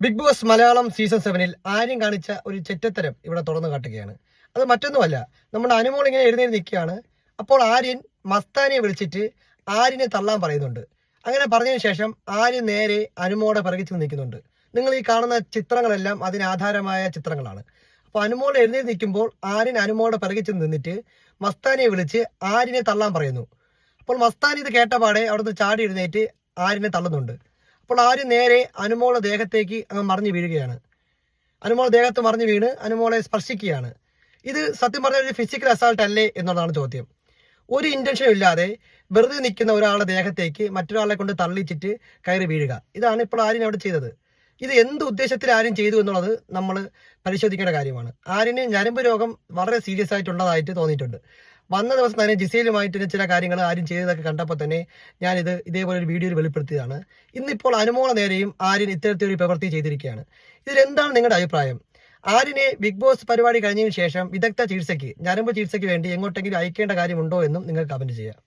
Big boss Malayalam season സെവനിൽ ആര്യം കാണിച്ച ഒരു ചെറ്റത്തരം ഇവിടെ തുറന്നു കാട്ടുകയാണ്. അത് മറ്റൊന്നുമല്ല നമ്മുടെ അനുമോൾ ഇങ്ങനെ എഴുന്നേറ്റ് നിൽക്കുകയാണ്. അപ്പോൾ ആര്യൻ മസ്താനിയെ വിളിച്ചിട്ട് ആര്യനെ തള്ളാൻ പറയുന്നുണ്ട്. അങ്ങനെ പറഞ്ഞതിന് ശേഷം ആര്യൻ നേരെ അനുമോടെ പിറകിച്ച് നിൽക്കുന്നുണ്ട്. നിങ്ങൾ ഈ കാണുന്ന ചിത്രങ്ങളെല്ലാം അതിനാധാരമായ ചിത്രങ്ങളാണ്. അപ്പോൾ അനുമോൾ എഴുന്നേറ്റ് നിൽക്കുമ്പോൾ ആര്യൻ അനുമോടെ പിറകിച്ച് നിന്നിട്ട് മസ്താനിയെ വിളിച്ച് ആര്യനെ തള്ളാൻ പറയുന്നു. അപ്പോൾ മസ്താനി ഇത് കേട്ടപാടെ അവിടുന്ന് ചാടി എഴുന്നേറ്റ് ആര്യനെ തള്ളുന്നുണ്ട്. അപ്പോൾ ആര് നേരെ അനുമോളെ ദേഹത്തേക്ക് അങ്ങ് മറിഞ്ഞു വീഴുകയാണ്. അനുമോൾ ദേഹത്ത് മറിഞ്ഞു വീണ് അനുമോളെ സ്പർശിക്കുകയാണ്. ഇത് സത്യം പറഞ്ഞ ഒരു ഫിസിക്കൽ അസാൾട്ട് അല്ലേ എന്നുള്ളതാണ് ചോദ്യം. ഒരു ഇന്റൻഷനും ഇല്ലാതെ വെറുതെ നിൽക്കുന്ന ഒരാളുടെ ദേഹത്തേക്ക് മറ്റൊരാളെ കൊണ്ട് തള്ളിച്ചിട്ട് കയറി വീഴുക. ഇതാണ് ഇപ്പോൾ ആര്യൻ അവിടെ ചെയ്തത്. ഇത് എന്ത് ഉദ്ദേശത്തിൽ ആരും ചെയ്തു എന്നുള്ളത് നമ്മൾ പരിശോധിക്കേണ്ട കാര്യമാണ്. ആരിന് ഞരമ്പ് രോഗം വളരെ സീരിയസ് ആയിട്ടുള്ളതായിട്ട് തോന്നിയിട്ടുണ്ട്. വന്ന ദിവസം തന്നെ ജിസയിലുമായിട്ട് ചില കാര്യങ്ങൾ ആരും ചെയ്തതൊക്കെ കണ്ടപ്പോൾ തന്നെ ഞാനിത് ഇതേപോലെ ഒരു വീഡിയോയിൽ വെളിപ്പെടുത്തിയതാണ്. ഇന്നിപ്പോൾ അനുമോള നേരെയും ആര്യൻ ഇത്തരത്തിലൊരു പ്രവൃത്തി ചെയ്തിരിക്കുകയാണ്. ഇതിലെന്താണ് നിങ്ങളുടെ അഭിപ്രായം? ആര്യനെ ബിഗ് ബോസ് പരിപാടി കഴിഞ്ഞതിന് ശേഷം വിദഗ്ധ ചികിത്സയ്ക്ക് ഞരമ്പ് ചികിത്സയ്ക്ക് വേണ്ടി എങ്ങോട്ടെങ്കിലും അയക്കേണ്ട കാര്യമുണ്ടോ എന്നും നിങ്ങൾ കമന്റ് ചെയ്യാം.